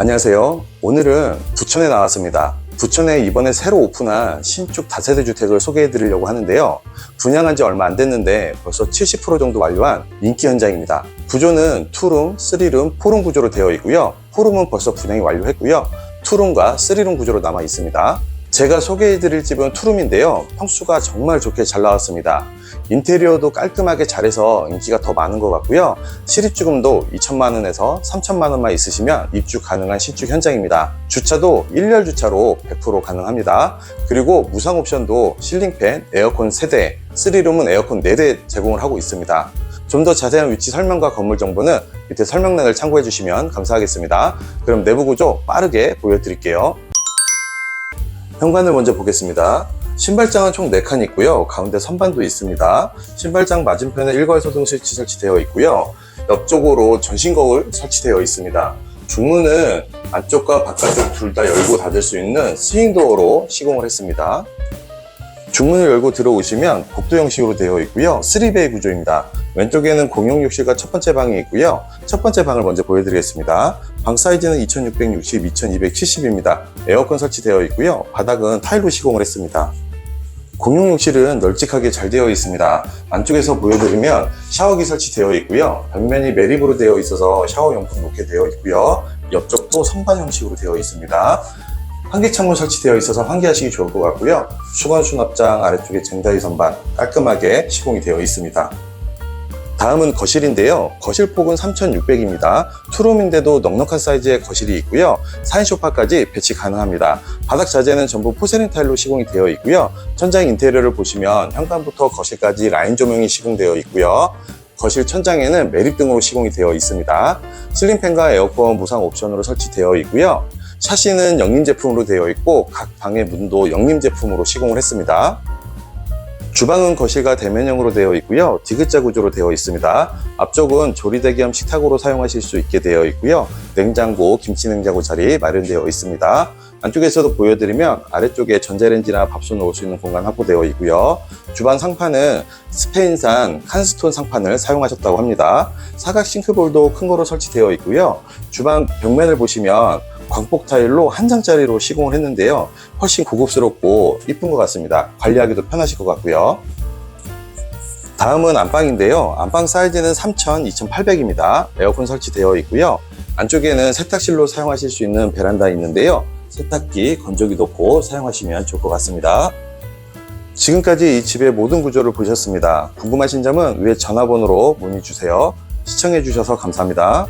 안녕하세요. 오늘은 부천에 나왔습니다. 부천에 이번에 새로 오픈한 신축 다세대 주택을 소개해 드리려고 하는데요. 분양한 지 얼마 안 됐는데 벌써 70% 정도 완료한 인기 현장입니다. 구조는 투룸, 쓰리룸, 포룸 구조로 되어 있고요. 포룸은 벌써 분양이 완료했고요. 투룸과 쓰리룸 구조로 남아 있습니다. 제가 소개해 드릴 집은 투룸인데요. 평수가 정말 좋게 잘 나왔습니다. 인테리어도 깔끔하게 잘해서 인기가 더 많은 것 같고요. 실입주금도 2천만 원에서 3천만 원만 있으시면 입주 가능한 신축 현장입니다. 주차도 1열 주차로 100% 가능합니다. 그리고 무상 옵션도 실링팬, 에어컨 3대, 3룸은 에어컨 4대 제공을 하고 있습니다. 좀 더 자세한 위치 설명과 건물 정보는 밑에 설명란을 참고해 주시면 감사하겠습니다. 그럼 내부 구조 빠르게 보여드릴게요. 현관을 먼저 보겠습니다. 신발장은 총 4칸 있고요. 가운데 선반도 있습니다. 신발장 맞은편에 일괄 소등 스위치 설치되어 있고요. 옆쪽으로 전신 거울 설치되어 있습니다. 중문은 안쪽과 바깥쪽 둘 다 열고 닫을 수 있는 스윙도어로 시공을 했습니다. 중문을 열고 들어오시면 복도 형식으로 되어 있고요. 3베이 구조입니다. 왼쪽에는 공용 욕실과 첫 번째 방이 있고요. 첫 번째 방을 먼저 보여드리겠습니다. 방 사이즈는 2660, 2270입니다. 에어컨 설치되어 있고요. 바닥은 타일로 시공을 했습니다. 공용 욕실은 널찍하게 잘 되어 있습니다. 안쪽에서 보여드리면 샤워기 설치되어 있고요. 벽면이 매립으로 되어 있어서 샤워 용품 놓게 되어 있고요. 옆쪽도 선반 형식으로 되어 있습니다. 환기 창문 설치되어 있어서 환기하시기 좋을 것 같고요. 수건 수납장 아래쪽에 쟁다리 선반 깔끔하게 시공이 되어 있습니다. 다음은 거실인데요. 거실 폭은 3,600입니다. 투룸인데도 넉넉한 사이즈의 거실이 있고요. 4인 소파까지 배치 가능합니다. 바닥 자재는 전부 포세린 타일로 시공이 되어 있고요. 천장 인테리어를 보시면 현관부터 거실까지 라인 조명이 시공되어 있고요. 거실 천장에는 매립 등으로 시공이 되어 있습니다. 실링팬과 에어컨 무상 옵션으로 설치되어 있고요. 샤시는 영림 제품으로 되어 있고 각 방의 문도 영림 제품으로 시공을 했습니다. 주방은 거실과 대면형으로 되어 있고요. 디귿자 구조로 되어 있습니다. 앞쪽은 조리대 겸 식탁으로 사용하실 수 있게 되어 있고요. 냉장고, 김치 냉장고 자리 마련되어 있습니다. 안쪽에서도 보여드리면 아래쪽에 전자레인지나 밥솥 넣을 수 있는 공간 확보되어 있고요. 주방 상판은 스페인산 칸스톤 상판을 사용하셨다고 합니다. 사각 싱크볼도 큰 거로 설치되어 있고요. 주방 벽면을 보시면 광폭 타일로 한 장짜리로 시공을 했는데요. 훨씬 고급스럽고 이쁜 것 같습니다. 관리하기도 편하실 것 같고요. 다음은 안방인데요. 안방 사이즈는 3000, 2800입니다. 에어컨 설치되어 있고요. 안쪽에는 세탁실로 사용하실 수 있는 베란다 있는데요. 세탁기, 건조기 놓고 사용하시면 좋을 것 같습니다. 지금까지 이 집의 모든 구조를 보셨습니다. 궁금하신 점은 위에 전화번호로 문의 주세요. 시청해 주셔서 감사합니다.